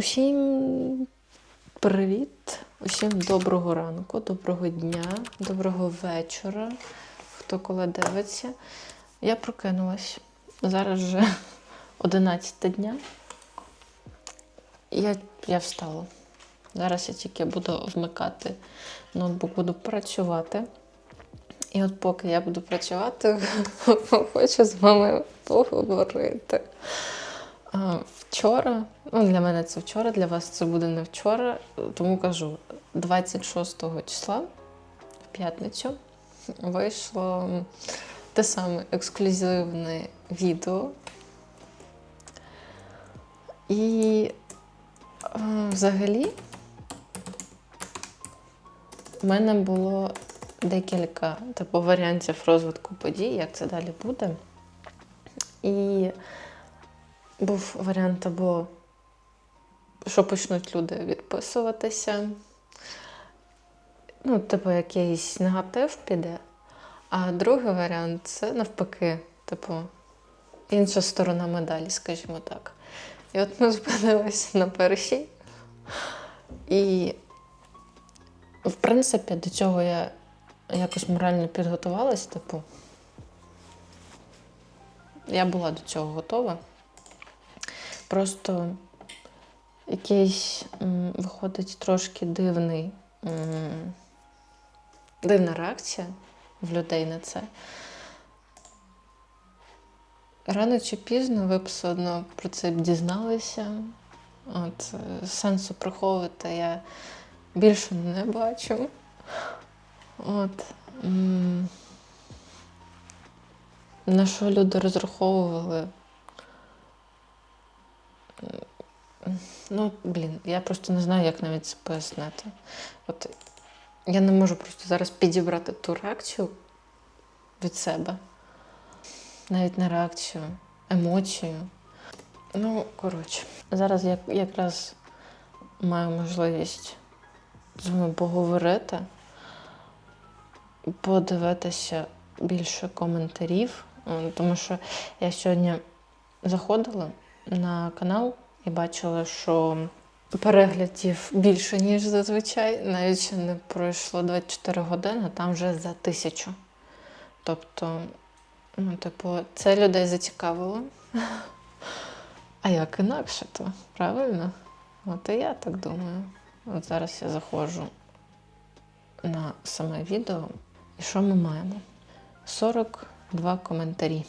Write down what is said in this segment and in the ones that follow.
Усім привіт, усім доброго ранку, доброго дня, доброго вечора. Хто коли дивиться. Я прокинулась. Зараз вже 11 дня. Я, я встала. Зараз я тільки буду вмикати ноутбук, буду працювати. І от поки я буду працювати, хочу з вами поговорити. Вчора, ну для мене це вчора, для вас це буде не вчора, тому кажу, 26 числа, в п'ятницю, вийшло те саме ексклюзивне відео. І взагалі в мене було декілька типу, варіантів розвитку подій, як це далі буде. І був варіант або що почнуть люди відписуватися. Ну, типу, якийсь негатив піде. А другий варіант це навпаки, типу, інша сторона медалі, скажімо так. І от ми зупинилися на першій. І, в принципі, до цього я якось морально підготувалась, типу, я була до цього готова. Просто якийсь м, виходить трошки дивний, м, дивна реакція в людей на це. Рано чи пізно ви б все одно про це б дізналися. От, е, сенсу приховувати я більше не бачу. От. На що люди розраховували? Ну, блін, я просто не знаю, як навіть це пояснити. От я не можу просто зараз підібрати ту реакцію від себе. Навіть не реакцію, емоцію. Ну, коротше, зараз я якраз маю можливість з вами поговорити, подивитися більше коментарів, тому що я сьогодні заходила на канал і бачила, що переглядів більше, ніж зазвичай. Навіть ще не пройшло 24 години, там вже за тисячу. Тобто, ну, типу, це людей зацікавило. А як інакше, то правильно? От і я так думаю. От зараз я заходжу на саме відео. І що ми маємо? 42 коментарі.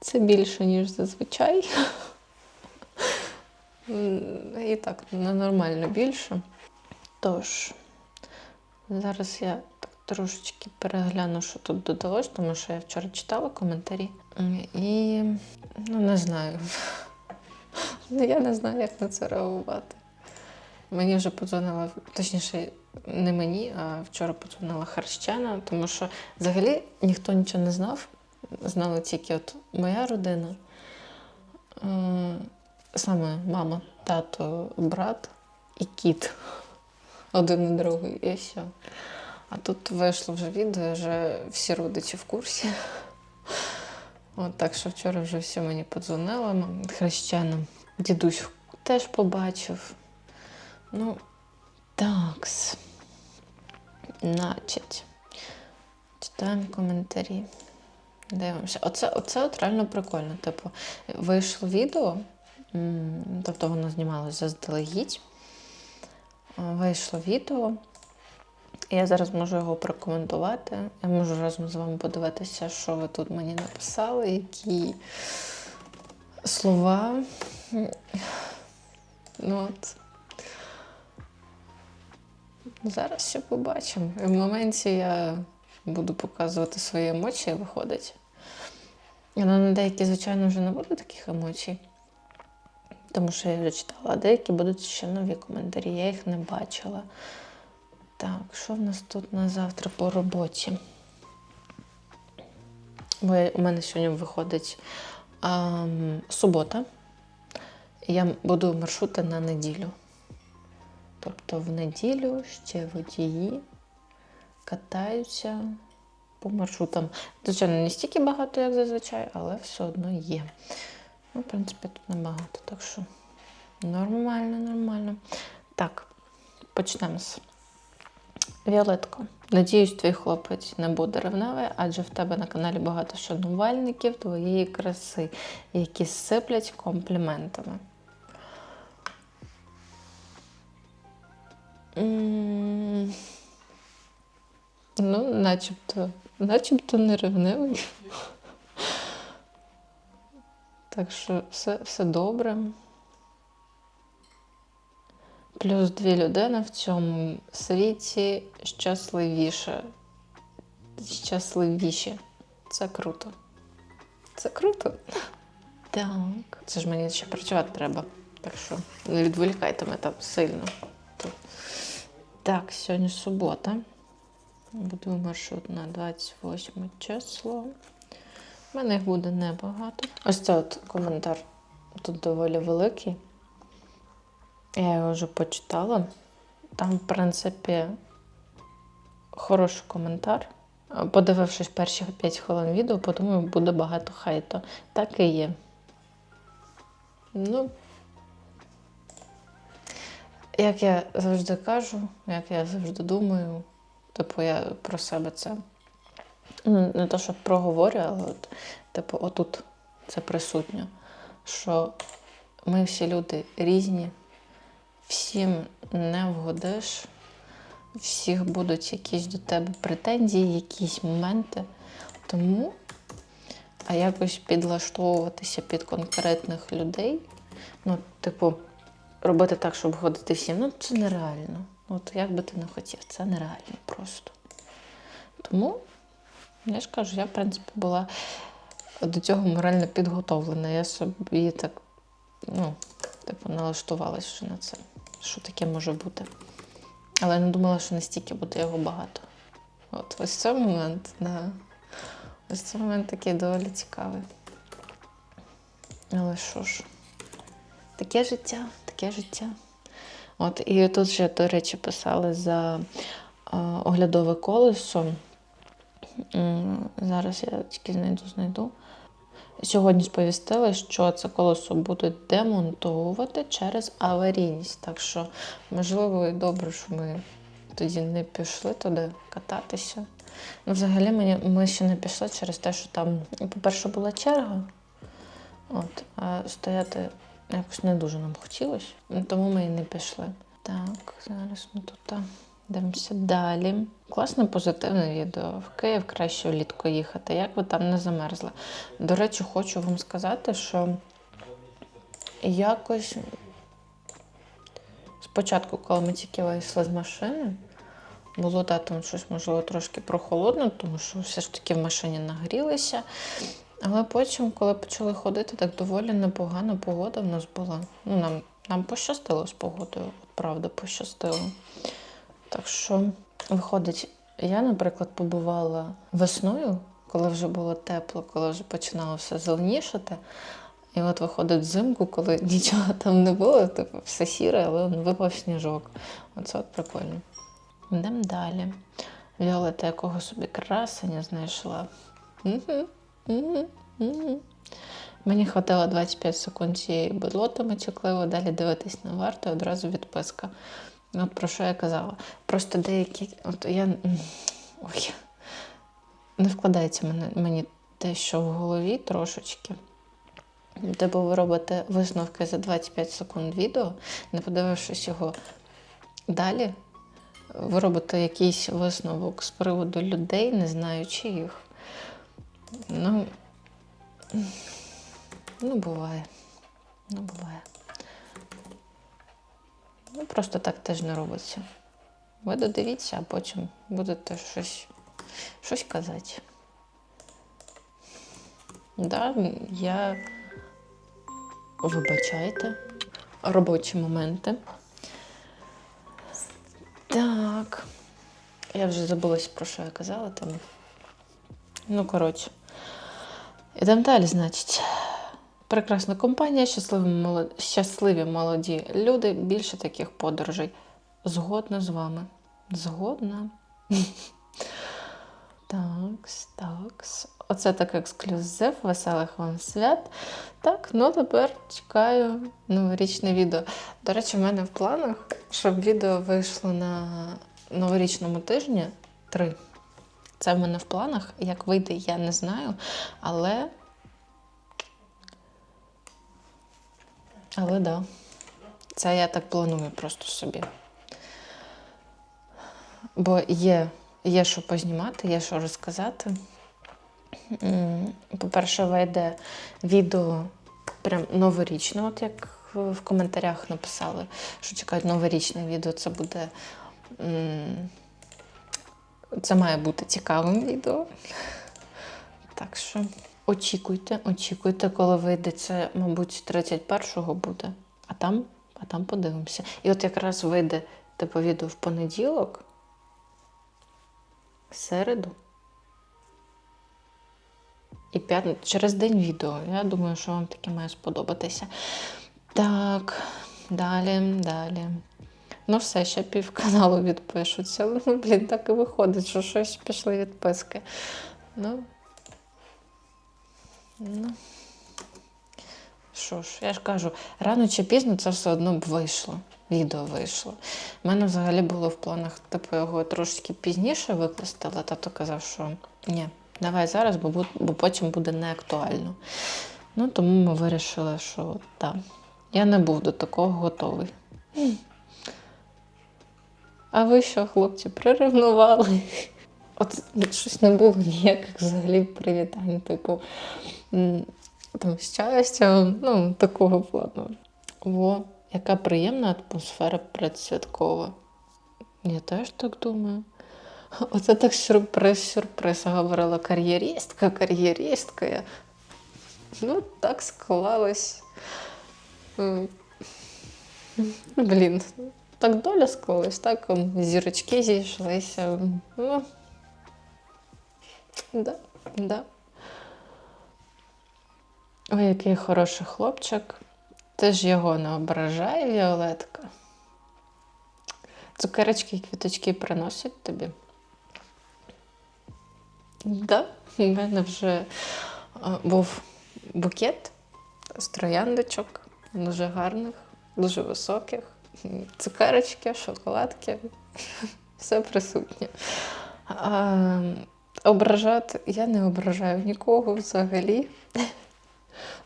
Це більше, ніж зазвичай. І так, ненормально більше. Тож, зараз я так трошечки перегляну, що тут додалось, тому що я вчора читала коментарі. І ну, не знаю. Ну, я не знаю, як на це реагувати. Мені вже подзвонила, точніше, не мені, а вчора подзвонила Харщена, тому що взагалі ніхто нічого не знав. Знала тільки от моя родина, Е, саме мама, тато, брат і кіт. Один і другий, і все. А тут вийшло вже відео, вже всі родичі в курсі. От так що вчора вже всі мені подзвонили хрещеним. Дідусь теж побачив. Ну, такс. Значить, читаємо коментарі. Дивимося. Оце, оце от реально прикольно. Типу, вийшло відео, тобто воно знімалося заздалегідь. Вийшло відео. Я зараз можу його прокоментувати. Я можу разом з вами подивитися, що ви тут мені написали, які слова. Ну от. Зараз ще побачимо. І в моменті я буду показувати свої емоції, виходить. Але на деякі, звичайно, вже не буде таких емоцій. Тому що я вже читала, а деякі будуть ще нові коментарі, я їх не бачила. Так, що в нас тут на завтра по роботі? Бо у мене сьогодні виходить ем, субота. Я буду маршрути на неділю. Тобто в неділю ще водії катаються по маршрутам. Звичайно, не стільки багато, як зазвичай, але все одно є. Ну, в принципі, тут небагато. Так що Нормально, нормально. Так, почнемо з Віолетко. Надіюсь, твій хлопець не буде ревнивий, адже в тебе на каналі багато шанувальників твоєї краси, які сиплять компліментами. М, Ну, начебто, начебто не ревнивий. Так що все, все добре. Плюс дві людини в цьому світі щасливіше. Щасливіші. Це круто. Це круто. Так. Це ж мені ще працювати треба. Так що не відволікайте мене там сильно. Так, сьогодні субота. Будую маршрут на 28 число. У мене їх буде небагато. Ось це от коментар тут доволі великий. Я його вже почитала. Там, в принципі, хороший коментар. Подивившись перші 5 хвилин відео, подумаю, буде багато хейту. Так і є. Ну, як я завжди кажу, як я завжди думаю, типу, я про себе це ну, не те, що проговорю, але от, типу, отут це присутньо. Що ми всі люди різні, всім не вгодиш, всіх будуть якісь до тебе претензії, якісь моменти. Тому, а якось підлаштовуватися під конкретних людей, ну, типу, робити так, щоб вгодити всім, ну це нереально. От як би ти не хотів, це нереально просто. Тому, я ж кажу, я, в принципі, була до цього морально підготовлена. Я собі так, ну, типу, налаштувалась вже на це, що таке може бути. Але я не думала, що настільки буде його багато. От ось цей момент, да. Ось цей момент такий доволі цікавий. Але що ж, таке життя, таке життя. От, і тут ще, до речі, писали за е, оглядове колесо. Зараз я тільки знайду, знайду. Сьогодні сповістили, що це колесо будуть демонтовувати через аварійність. Так що, можливо, і добре, що ми тоді не пішли туди кататися. Ну, взагалі, мені, ми ще не пішли через те, що там, по-перше, була черга. От, а стояти якось не дуже нам хотілося, тому ми і не пішли. Так, зараз ми тут а, дивимося далі. Класне позитивне відео. В Київ краще влітку їхати. Як ви там не замерзли? До речі, хочу вам сказати, що якось спочатку, коли ми тільки вийшли з машини, було да, там щось, можливо, трошки прохолодно, тому що все ж таки в машині нагрілися. Але потім, коли почали ходити, так доволі непогана погода в нас була. Ну, нам, нам пощастило з погодою, от правда, пощастило. Так що, виходить, я, наприклад, побувала весною, коли вже було тепло, коли вже починало все зеленішати. І от виходить взимку, коли нічого там не було, типу все сіре, але випав сніжок. Оце от прикольно. Йдемо далі. Віолета якого собі красення знайшла. Угу. Мені хватило 25 секунд цієї бедлоти мочекливо, далі дивитись не варто, одразу відписка. От про що я казала. Просто деякі. От я. Ой. Не вкладається мене, мені те, що в голові трошечки. Типу, ви робите висновки за 25 секунд відео, не подивившись його далі. Ви робите якийсь висновок з приводу людей, не знаючи їх. Ну, ну, буває. Ну, буває. Ну, просто так теж не робиться. Ви додивіться, а потім будете щось, щось казати. Да, я вибачайте. Робочі моменти. Так. Я вже забулась, про що я казала там. Ну, коротше. Ідемо далі, значить. Прекрасна компанія, щасливі, молод... щасливі молоді люди, більше таких подорожей. Згодна з вами. Згодна. Такс, такс. Оце так ексклюзив, веселих вам свят. Так, ну тепер чекаю новорічне відео. До речі, в мене в планах, щоб відео вийшло на новорічному тижні три. Це в мене в планах. Як вийде, я не знаю. Але. Але да. Це я так планую просто собі. Бо є, є що познімати, є що розказати. По-перше, вийде відео прям новорічне, от як в коментарях написали, що чекають новорічне відео. Це буде. Це має бути цікавим відео. Так що очікуйте, очікуйте, коли вийде це, мабуть, 31-го буде, а там, а там подивимося. І от якраз вийде типу відео в понеділок, в середу. І п'ятницю через день відео. Я думаю, що вам таке має сподобатися. Так, далі, далі. Ну, все, ще пів каналу відпишуться. Ну, блін, так і виходить, що щось пішли відписки. Ну. Ну. Що ж, я ж кажу, рано чи пізно це все одно б вийшло. Відео вийшло. У мене взагалі було в планах типу, його трошки пізніше викласти, але тато казав, що ні, давай зараз, бо, бо потім буде неактуально. Ну, тому ми вирішили, що так, я не був до такого готовий. А ви що, хлопці, приревнували? От щось не було ніяких взагалі привітань, типу там щастя, ну, такого плану. О, яка приємна атмосфера предсвяткова. Я теж так думаю. Оце так сюрприз-сюрприз говорила кар'єристка, кар'єристка. Ну, так склалось. Блін, так доля склалась, так зірочки зійшлися. Ну, да, да. Ой, який хороший хлопчик. Ти ж його не ображає, Віолетка. Цукерочки і квіточки приносять тобі. Да, у мене вже був букет з трояндочок, дуже гарних, дуже високих. Цукерочки, шоколадки, все присутнє. А, ображати я не ображаю нікого взагалі.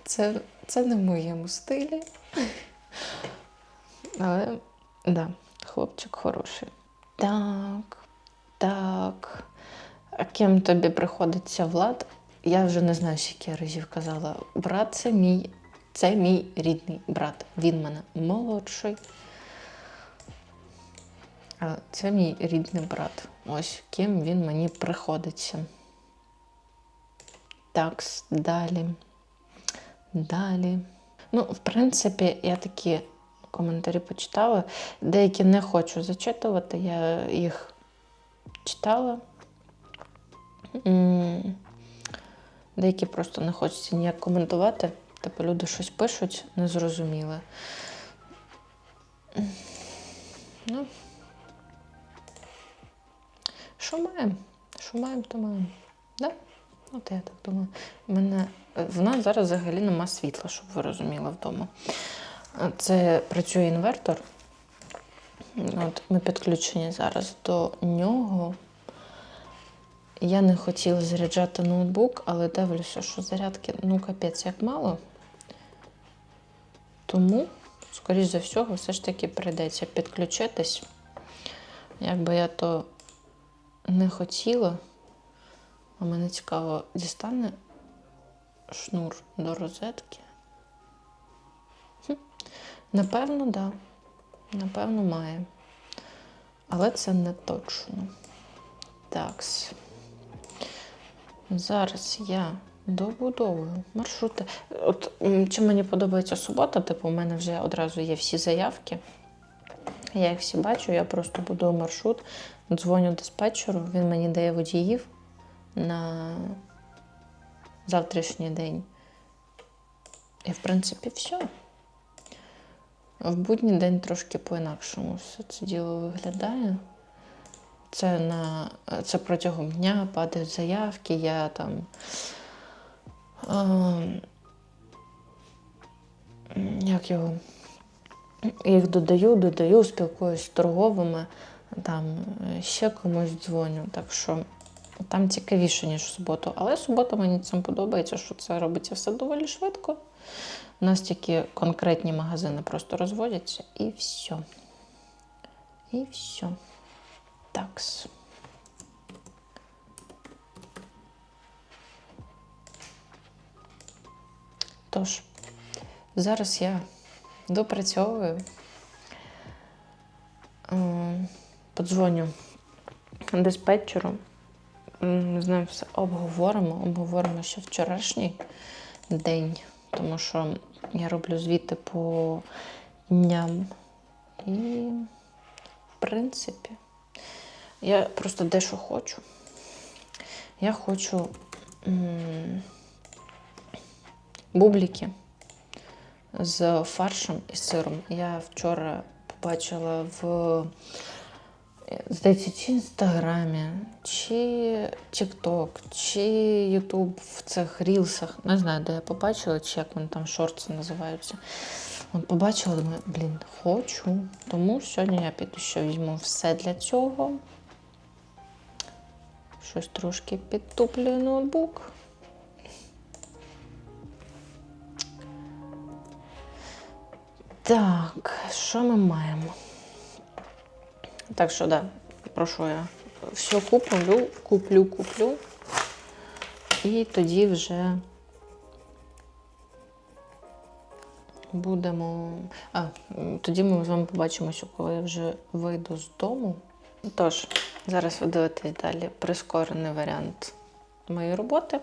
Це, це не в моєму стилі. Але, да, хлопчик хороший. Так, так. А ким тобі приходиться влад? Я вже не знаю, скільки разів казала. Брат це мій, це мій рідний брат. Він мене молодший. Це мій рідний брат. Ось ким він мені приходиться. Так, далі. Далі. Ну, в принципі, я такі коментарі почитала. Деякі не хочу зачитувати, я їх читала. Деякі просто не хочеться ніяк коментувати. Типу люди щось пишуть, незрозуміле. Ну, що маємо? Що маємо, то маємо. Да? От я так думаю. У мене в нас зараз взагалі нема світла, щоб ви розуміли вдома. Це працює інвертор. От ми підключені зараз до нього. Я не хотіла заряджати ноутбук, але дивлюся, що зарядки ну капець як мало. Тому, скоріш за всього, все ж таки прийдеться підключитись. Якби я то не хотіла, а мене цікаво, дістане шнур до розетки. Напевно, так. Да. Напевно, має. Але це не точно. Так. Зараз я добудовую маршрути. От чим мені подобається субота, типу, у мене вже одразу є всі заявки. Я їх всі бачу, я просто будую маршрут, дзвоню диспетчеру, він мені дає водіїв на завтрашній день. І, в принципі, все. В будній день трошки по-інакшому все це діло виглядає. це на це протягом дня падають заявки, я там. Е, як його? Їх додаю, додаю, спілкуюсь з торговими, там е, ще комусь дзвоню. Так що там цікавіше, ніж в суботу. Але субота мені цим подобається, що це робиться все доволі швидко. У нас тільки конкретні магазини просто розводяться і все. І все. Такс. Тож, зараз я допрацьовую. Ем, Подзвоню диспетчеру. З ним все обговоримо. Обговоримо ще вчорашній день, тому що я роблю звіти по дням. І, в принципі, я просто дещо хочу. Я хочу м, бубліки з фаршем і сиром. Я вчора побачила в здається, чи інстаграмі, чи Тікток, чи Ютуб в цих рілсах. Не знаю, де я побачила, чи як вони там шорти називаються. От побачила, думаю, блін, хочу. Тому сьогодні я піду ще візьму все для цього. Щось трошки підтуплює ноутбук. Так, що ми маємо? Так що, да, прошу я все куплю, куплю, куплю. І тоді вже будемо. А, тоді ми з вами побачимося, коли я вже вийду з дому. Тож, зараз ви дивитесь далі прискорений варіант моєї роботи.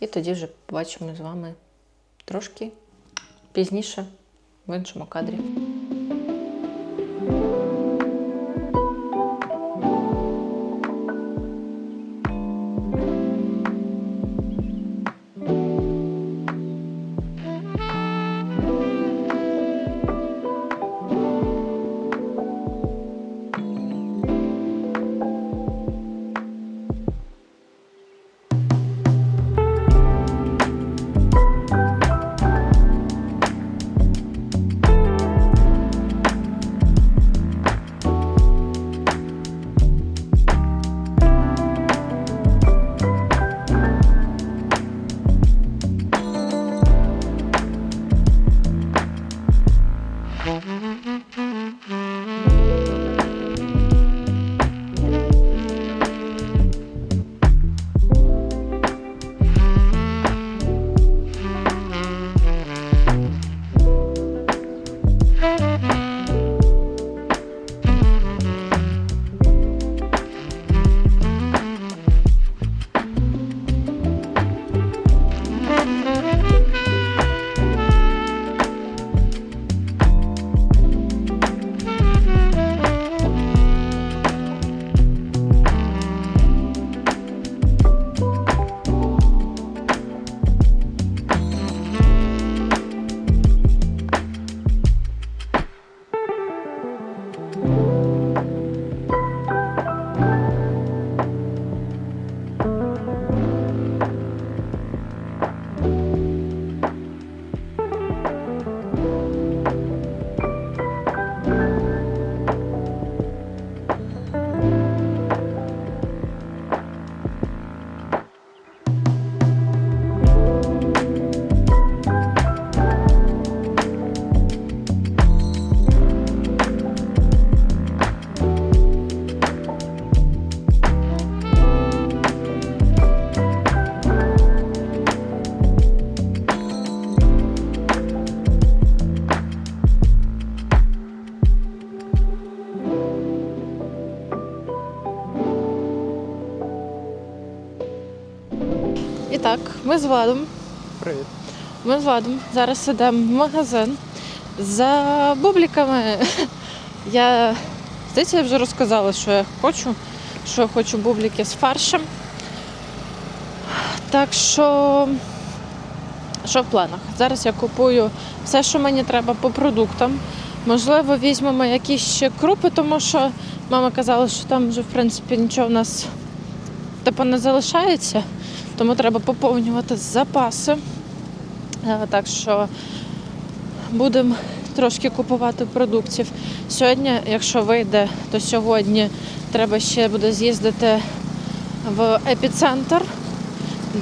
І тоді вже побачимо з вами трошки пізніше в іншому кадрі. Так, ми з Владом. Привіт. Ми з Владом зараз йдемо в магазин за бубліками. Я здається, я вже розказала, що я хочу, що я хочу бубліки з фаршем. Так що, що в планах? Зараз я купую все, що мені треба по продуктам. Можливо, візьмемо якісь ще крупи, тому що мама казала, що там вже в принципі нічого в нас типу не залишається, тому треба поповнювати запаси. Е, Так що будемо трошки купувати продуктів. Сьогодні, якщо вийде, то сьогодні треба ще буде з'їздити в епіцентр,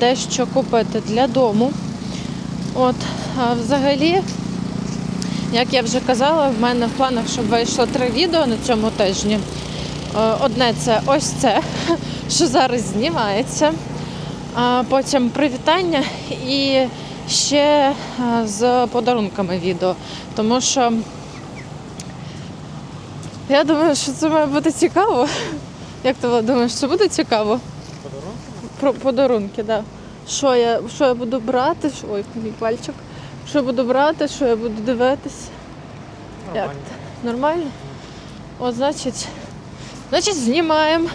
дещо купити для дому. От, а взагалі, як я вже казала, в мене в планах, щоб вийшло три відео на цьому тижні. Е, Одне це ось це, що зараз знімається. Потім привітання і ще е, з подарунками відео. Тому що я думаю, що це має бути цікаво. Як ти думаєш, це буде цікаво? Про подарунки, так. Да. Що я, що я буду брати? Що- Ой, мій пальчик. Що я буду брати, що я буду дивитись? Як? Нормально? От, значить, значить, знімаємо.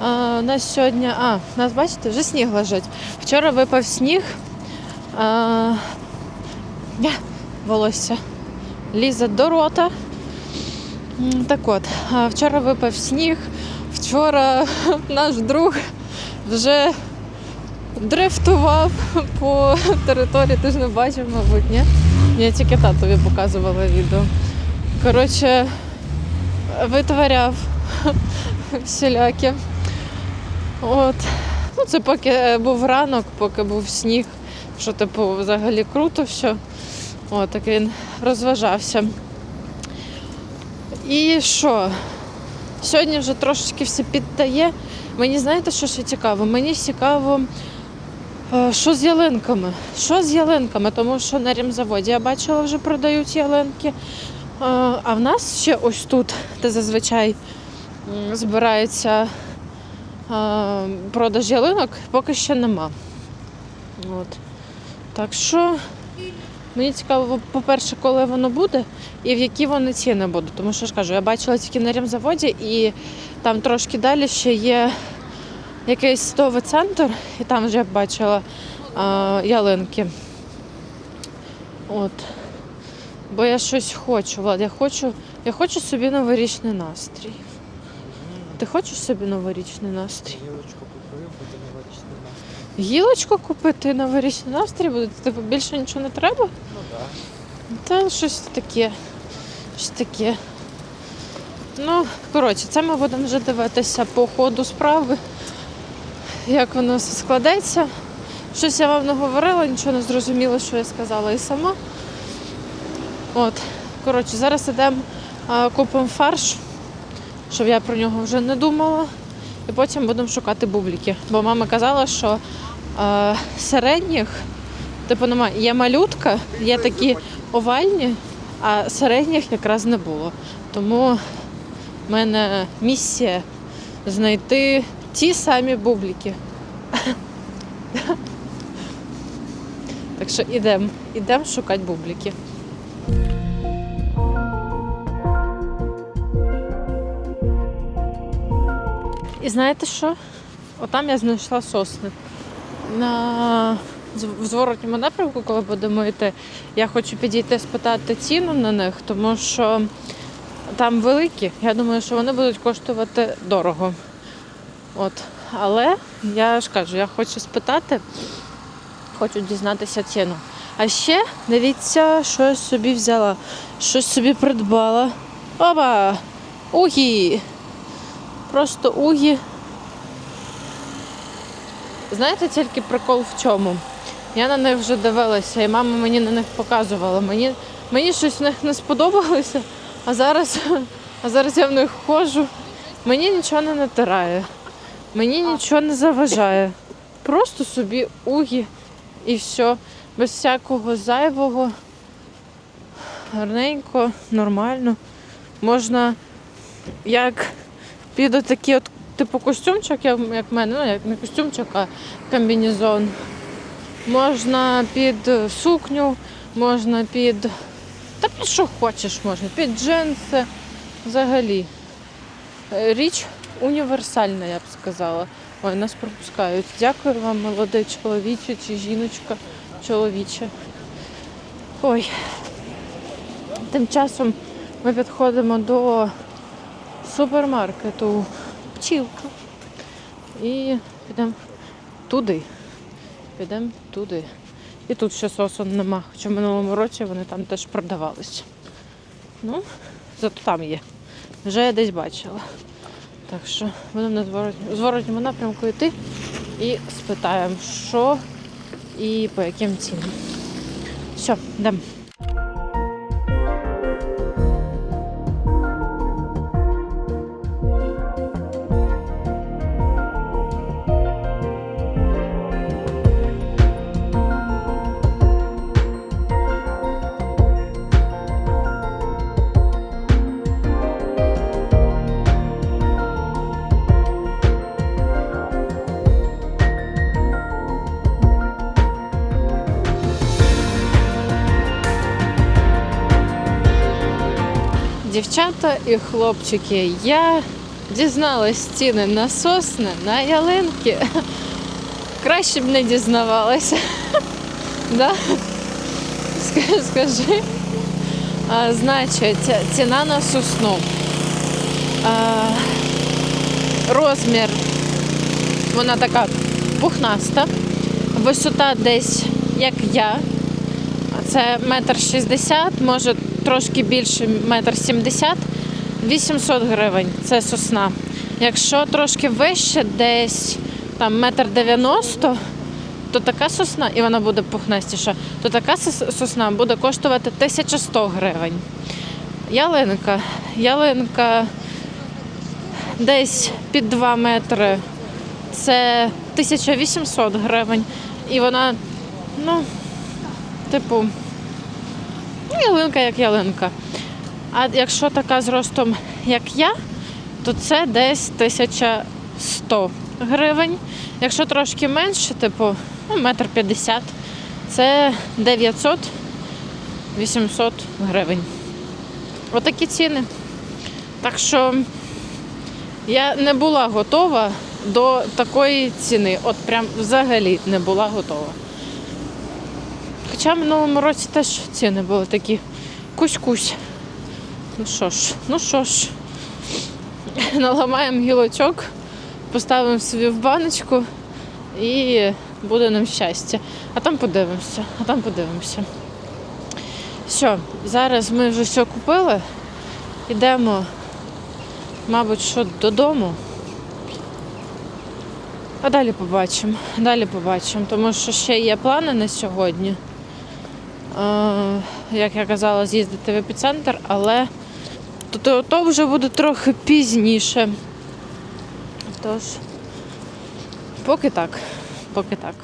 А, у нас сьогодні. А, нас, бачите, вже сніг лежить. Вчора випав сніг. А, волосся лізе до рота. Так от, вчора випав сніг. Вчора наш друг вже дрифтував по території, ти ж не бачив, мабуть, ні? Я тільки татові показувала відео. Коротше, витворяв всіляке. От. Ну, це поки е, був ранок, поки був сніг, що типу взагалі круто все. От, так він розважався. І що? Сьогодні вже трошечки все підтає. Мені знаєте, що ще цікаво? Мені цікаво, е, що з ялинками. Що з ялинками? Тому що на рімзаводі я бачила, вже продають ялинки. Е, А в нас ще ось тут, де зазвичай збирається продаж ялинок, поки ще нема. От. Так що мені цікаво, по-перше, коли воно буде і в які вони ціни будуть. Тому що ж кажу, я бачила тільки на рімзаводі і там трошки далі ще є якийсь садовий центр, і там вже я бачила а, ялинки. От. Бо я щось хочу, Влад, я хочу, я хочу собі новорічний настрій. Ти хочеш собі новорічний настрій? Гілочку купив, буде новорічний настрій. Гілочку купити новорічний настрій буде? Типу більше нічого не треба? Ну так. Та щось таке. Щось таке. Ну, коротше, це ми будемо вже дивитися по ходу справи, як воно все складеться. Щось я вам не говорила, нічого не зрозуміла, що я сказала і сама. От, коротше, зараз ідемо купимо фарш, щоб я про нього вже не думала. І потім будемо шукати бубліки. Бо мама казала, що е, середніх, типу немає, є малютка, є такі овальні, а середніх якраз не було. Тому в мене місія знайти ті самі бубліки. Так що ідемо, ідемо шукати бубліки. І знаєте що? Отам я знайшла сосни. На в зворотньому напрямку, коли будемо йти, я хочу підійти спитати ціну на них, тому що там великі. Я думаю, що вони будуть коштувати дорого. От. Але я ж кажу, я хочу спитати, хочу дізнатися ціну. А ще дивіться, що я собі взяла, щось собі придбала. Опа! Угі! Просто угі. Знаєте, тільки прикол в чому? Я на них вже дивилася, і мама мені на них показувала. Мені, мені щось в них не сподобалося, а зараз, а зараз я в них ходжу. Мені нічого не натирає, мені нічого не заважає. Просто собі угі і все, без всякого зайвого, гарненько, нормально. Можна як під отакий от типу костюмчик, як, в мене, ну як не костюмчик, а комбінезон. Можна під сукню, можна під. Та під що хочеш можна, під джинси. Взагалі. Річ універсальна, я б сказала. Ой, нас пропускають. Дякую вам, молодий чоловіче чи жіночка чоловіче. Ой. Тим часом Ми підходимо до супермаркету Пчілка. І підемо туди. Підемо туди. І тут ще сосон нема. Хоча в минулому році вони там теж продавались. Ну, зато там є. Вже я десь бачила. Так що будемо на зворотньому, зворотньому напрямку йти і спитаємо, що і по яким цінам. Все, йдемо. Дівчата і хлопчики, я дізналась ціни на сосни, на ялинки. Краще б не дізнавалася. Да? Скажи. А, значить, ціна на сосну. А, розмір, вона така пухнаста. Висота десь як я. Це метр шістдесят, може трошки більше метр сімдесят. 800 гривень це сосна. Якщо трошки вище, десь там метр дев'яносто, то така сосна, і вона буде пухнастіша, то така сосна буде коштувати 1100 гривень. Ялинка. Ялинка десь під 2 метри. Це 1800 гривень. І вона, ну, типу, ялинка як ялинка. А якщо така з ростом, як я, то це десь 1100 гривень. Якщо трошки менше, типу, ну, метр п'ятдесят, це 900-800 гривень. Отакі ціни. Так що я не була готова до такої ціни. От прям взагалі не була готова. Хоча в минулому році теж ціни були такі кусь-кусь. Ну що ж, ну що ж, наламаємо гілочок, поставимо собі в баночку і буде нам щастя. А там подивимося, а там подивимося. Все, зараз ми вже все купили. Йдемо, мабуть, що додому. А далі побачимо. Далі побачимо, тому що ще є плани на сьогодні. Е, як я казала, з'їздити в епіцентр, але то, то, вже буде трохи пізніше. Тож, поки так, поки так.